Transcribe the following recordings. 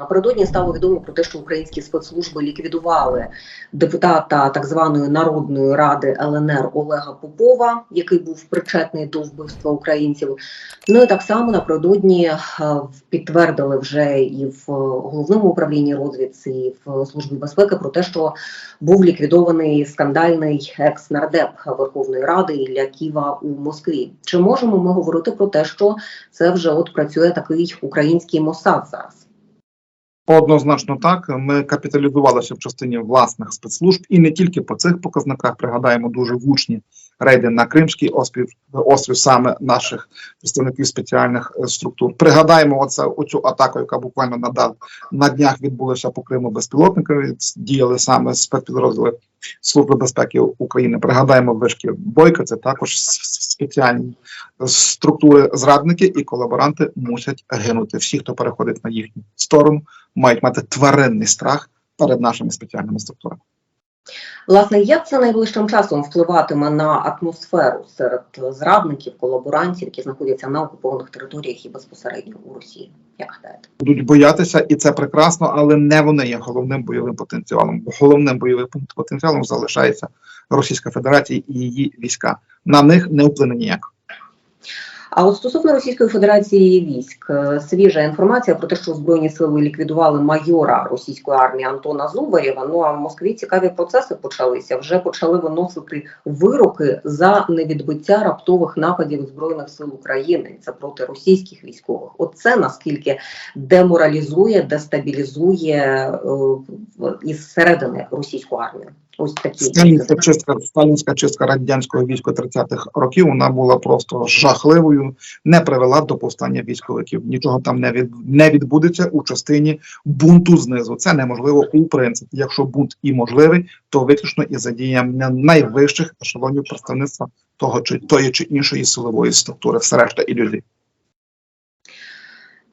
Напередодні стало відомо про те, що українські спецслужби ліквідували депутата так званої народної ради ЛНР Олега Попова, який був причетний до вбивства українців. Ну і так само напередодні е, підтвердили вже і в головному управлінні розвідці, і в службі безпеки про те, що був ліквідований скандальний екс-нардеп Верховної Ради Ілля Ківа у Москві. Чи можемо ми говорити про те, що це вже от працює такий український Мосад зараз? Однозначно так. Ми капіталізувалися в частині власних спецслужб, і не тільки по цих показниках пригадаємо дуже гучні рейди на Кримський острів, острів саме наших представників спеціальних е, структур. Пригадаємо оце оцю атаку, яка буквально на, на днях відбулася по Криму безпілотниками. Діяли саме спецпідрозділи Служби безпеки України. Пригадаємо вишки бойка. Це також спеціальні структури зрадники і колаборанти мусять гинути. Всі, хто переходить на їхню сторону, мають мати тваринний страх перед нашими спеціальними структурами. Власне, як це найближчим часом впливатиме на атмосферу серед зрадників, колаборантів, які знаходяться на окупованих територіях і безпосередньо у Росії? Як гадаєте? Будуть боятися, і це прекрасно, але не вони є головним бойовим потенціалом. Головним бойовим потенціалом залишається Російська Федерація і її війська. На них не вплине ніяк. А от стосовно Російської Федерації військ, е, свіжа інформація про те, що збройні сили ліквідували майора російської армії Антона Зубарєва. Ну а в Москві цікаві процеси почалися. Вже почали виносити вироки за невідбиття раптових нападів збройних сил України. Це проти російських військових. Оце наскільки деморалізує, дестабілізує е, із середини російську армію. Ось такі сталінська чистка, сталінська чистка радянського війська 30-х років. Вона була просто жахливою, не привела до повстання військовиків. Нічого там не від не відбудеться у частині бунту знизу. Це неможливо у принципі. Якщо бунт і можливий, то виключно із задіянням найвищих ешелонів представництва того чи тої чи іншої силової структури. Все решта ілюзій.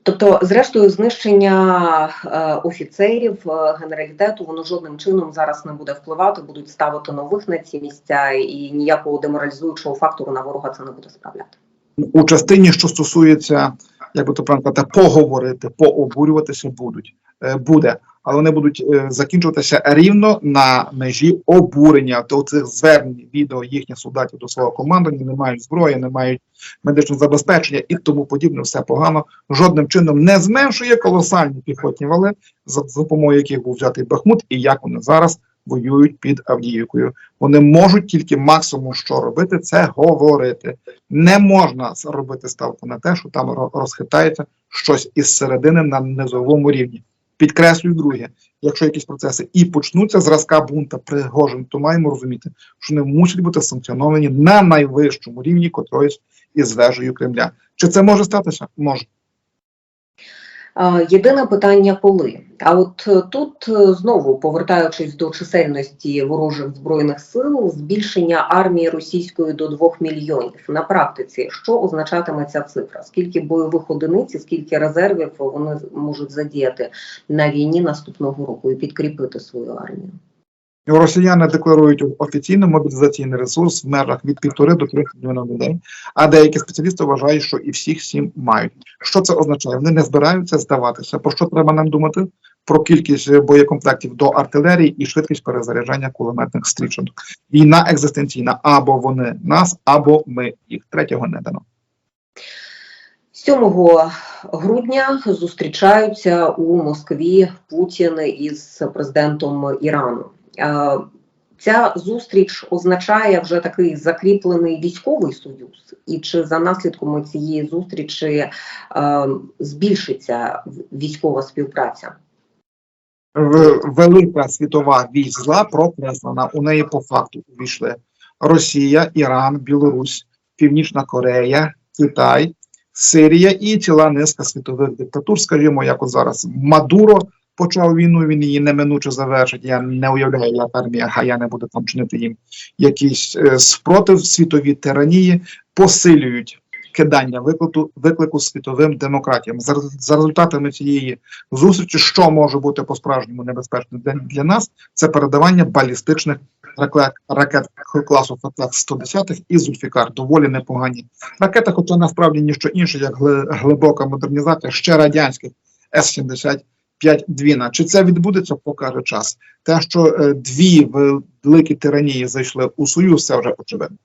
Тобто, зрештою, знищення е, офіцерів е, генералітету воно жодним чином зараз не буде впливати, будуть ставити нових на ці місця, і ніякого деморалізуючого фактору на ворога це не буде справляти. У частині, що стосується, як би то правильно поговорити, пообурюватися будуть е, буде, але вони будуть е, закінчуватися рівно на межі обурення до цих звернень відео їхніх солдатів до свого командування, не мають зброї, не мають медичного забезпечення і тому подібне, все погано. Жодним чином не зменшує колосальні піхотні вали, за допомогою яких був взятий Бахмут, і як вони зараз воюють під Авдіївкою. Вони можуть тільки максимум, що робити, це говорити. Не можна робити ставку на те, що там розхитається щось із середини на низовому рівні. Підкреслюю друге, якщо якісь процеси і почнуться зразка бунта Пригожин, то маємо розуміти, що вони мусять бути санкціоновані на найвищому рівні котрої із вежею Кремля. Чи це може статися? Може. Єдине питання, коли. А от е, тут е, знову повертаючись до чисельності ворожих збройних сил, збільшення армії російської до 2 мільйонів на практиці, що означатиме ця цифра? Скільки бойових одиниць, скільки резервів вони можуть задіяти на війні наступного року і підкріпити свою армію? Росіяни декларують офіційно мобілізаційний ресурс в межах від півтори до трьох мільйонів людей. А деякі спеціалісти вважають, що і всіх сім мають. Що це означає? Вони не збираються здаватися. Про що треба нам думати? Про кількість боєкомплектів до артилерії і швидкість перезаряджання кулеметних стрічок. Війна екзистенційна або вони нас, або ми їх третього не дано. 7 грудня зустрічаються у Москві Путін із президентом Ірану. Ця зустріч означає вже такий закріплений військовий союз, і чи за наслідками цієї зустрічі е, збільшиться військова співпраця? Велика світова вісь зла. У неї по факту увійшли Росія, Іран, Білорусь, Північна Корея, Китай, Сирія і ціла низка світових диктатур, скажімо, як от зараз Мадуро почав війну, він її неминуче завершить. Я не уявляю, як армія Гая не буде там чинити їм якийсь е, спротив світові тиранії, посилюють кидання виклику, виклику світовим демократіям. За, за результатами цієї зустрічі, що може бути по-справжньому небезпечним для, для нас, це передавання балістичних ракет, ракет класу ФТ-110 і Зульфікар. Доволі непогані ракети, хоча насправді ніщо інше, як глибока модернізація ще радянських С-70 5 двіна. Чи це відбудеться, покаже час. Те, що е, дві великі тиранії зайшли у союз, це вже очевидно.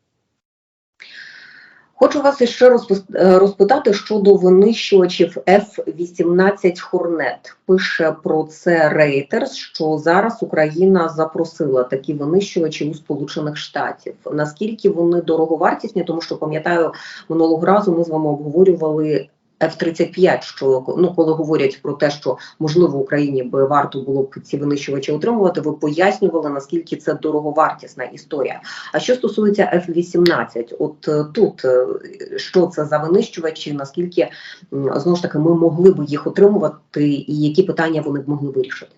Хочу вас розпис- е, розпитати щодо винищувачів F-18 Хорнет. Пише про це Reuters, що зараз Україна запросила такі винищувачі у Сполучених Штатів. Наскільки вони дороговартісні? Тому що пам'ятаю, минулого разу ми з вами обговорювали. F-35, що ну коли говорять про те, що можливо Україні би варто було б ці винищувачі отримувати, ви пояснювали наскільки це дороговартісна історія. А що стосується F-18, от е, тут е, що це за винищувачі, наскільки знову ж таки ми могли б їх отримувати, і які питання вони б могли вирішити?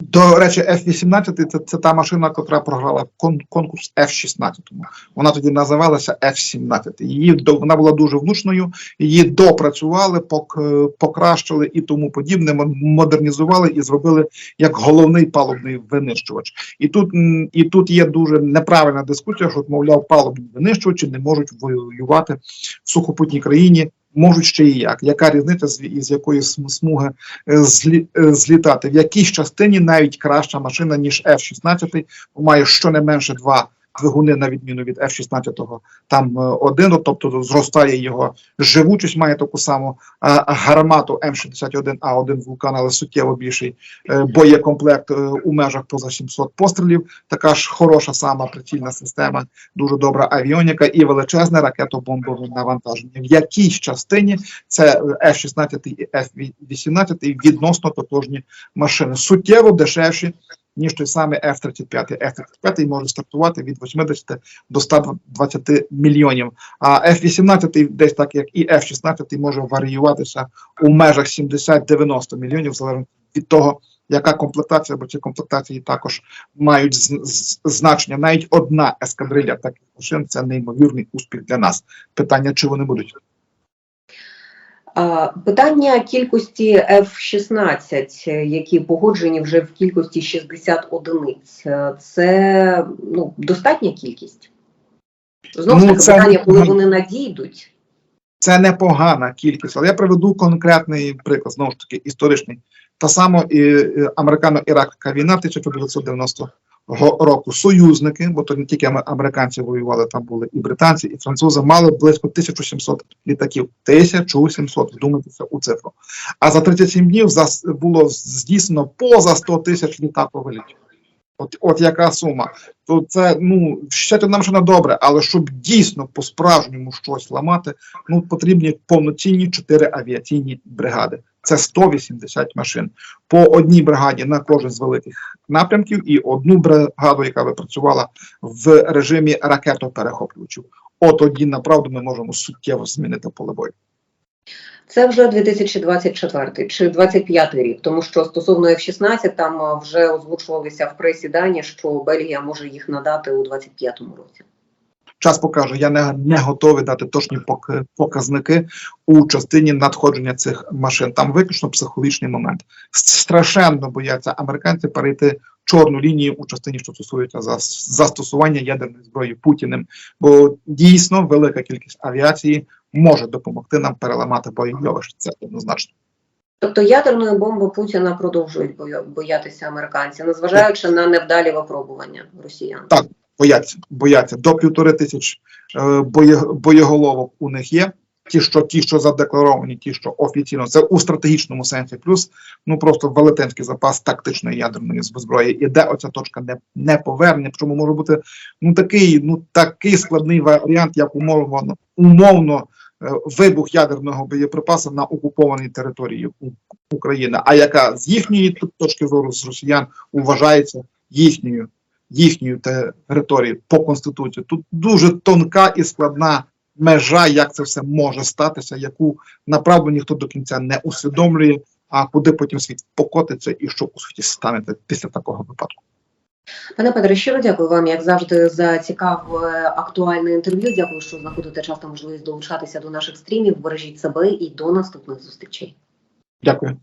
До речі, F-18 це, це та машина, яка програла кон, конкурс F-16. Вона тоді називалася F-17. Її до- вона була дуже влучною, її допрацювали, пок, покращили і тому подібне, модернізували і зробили як головний палубний винищувач. І тут, і тут є дуже неправильна дискусія, що, мовляв, палубні винищувачі не можуть воювати в сухопутній країні. Можуть ще і як. Яка різниця з, якої см- смуги е, злі, е, злітати? В якійсь частині навіть краща машина, ніж F-16, має щонайменше два двигуни, на відміну від F-16, там е, один, тобто зростає його живучість, має таку саму гармату М61А1 вулкан, але суттєво більший е, боєкомплект е, у межах поза 700 пострілів. Така ж хороша сама прицільна система, дуже добра авіоніка і величезне ракетобомбове навантаження. В якійсь частині це е, F-16 і F-18 відносно тотожні машини, суттєво дешевші, ніж той самий F-35. F-35 може стартувати від 80 до 120 мільйонів, а F-18 десь так, як і F-16, може варіюватися у межах 70-90 мільйонів, залежно від того, яка комплектація, бо ці комплектації також мають з- значення. Навіть одна ескадрилья таких машин це неймовірний успіх для нас. Питання, чи вони будуть. Питання кількості F-16, е, які погоджені вже в кількості 60 одиниць, е, це ну, достатня кількість? Знову ж Ну, таки, це- питання, коли вони надійдуть. Це непогана кількість, але я приведу конкретний приклад, знову ж таки, історичний. Та сама і, і американо-іракська війна 1990 го- року. Союзники, бо то не тільки американці воювали, там були і британці, і французи, мали близько 1700 літаків. 1700, вдумайтеся у цифру. А за 37 днів було здійснено поза 100 тисяч літакових літів. От, от яка сума? То це ну ще нам ще не добре, але щоб дійсно по-справжньому щось ламати, ну потрібні повноцінні чотири авіаційні бригади. Це 180 машин по одній бригаді на кожен з великих напрямків, і одну бригаду, яка би працювала в режимі ракетоперехоплювачів. От тоді направду ми можемо суттєво змінити поле бою. Це вже 2024 чи 25 рік, тому що стосовно F-16 там вже озвучувалися в пресі дані, що Бельгія може їх надати у 25-му році. Час покаже. Я не, не готовий дати точні пок- показники у частині надходження цих машин. Там виключно психологічний момент. Страшенно бояться американці перейти чорну лінію у частині, що стосується зас- застосування ядерної зброї Путіним, бо дійсно велика кількість авіації може допомогти нам переламати бойовище. Це однозначно. Тобто ядерної бомби Путіна продовжують боятися американці, незважаючи на невдалі випробування росіян. Так. Бояться, бояться до півтори тисяч е, боє, боєголовок у них є. Ті, що ті, що задекларовані, ті, що офіційно, це у стратегічному сенсі, плюс ну просто велетенський запас тактичної ядерної зброї. І де оця точка не, не повернення, причому може бути ну такий, ну такий складний варіант, як умовно умовно е, вибух ядерного боєприпасу на окупованій території України, а яка з їхньої точки зору з росіян вважається їхньою їхньої території по конституції. Тут дуже тонка і складна межа, як це все може статися, яку направду ніхто до кінця не усвідомлює. А куди потім світ покотиться і що у світі станеться після такого випадку? Пане Петре, щиро дякую вам, як завжди, за цікаве актуальне інтерв'ю. Дякую, що знаходите час та можливість долучатися до наших стрімів. Бережіть себе і до наступних зустрічей. Дякую.